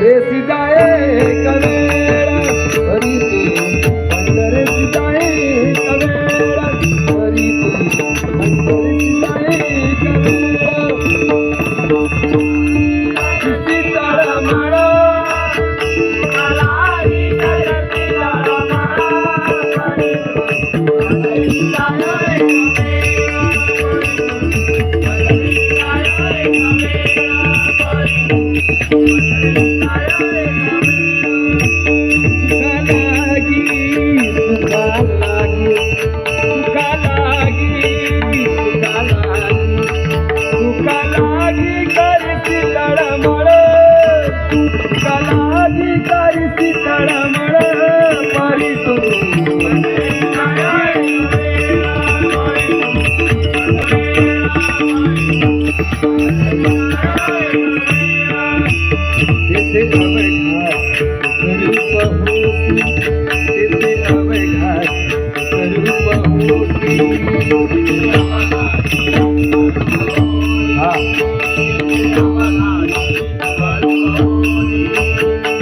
parece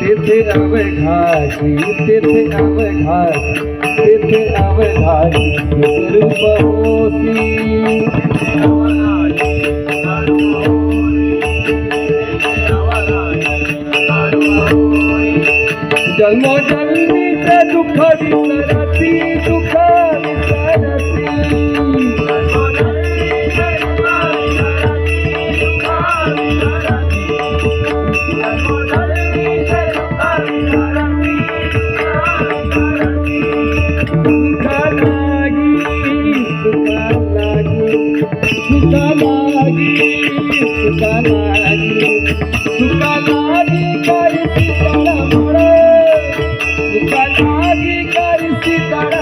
तेथे अवघाची तेथे अवघाची तेथे अवघाची रूप होती. जन्मोच्या সখী তারা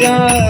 yeah.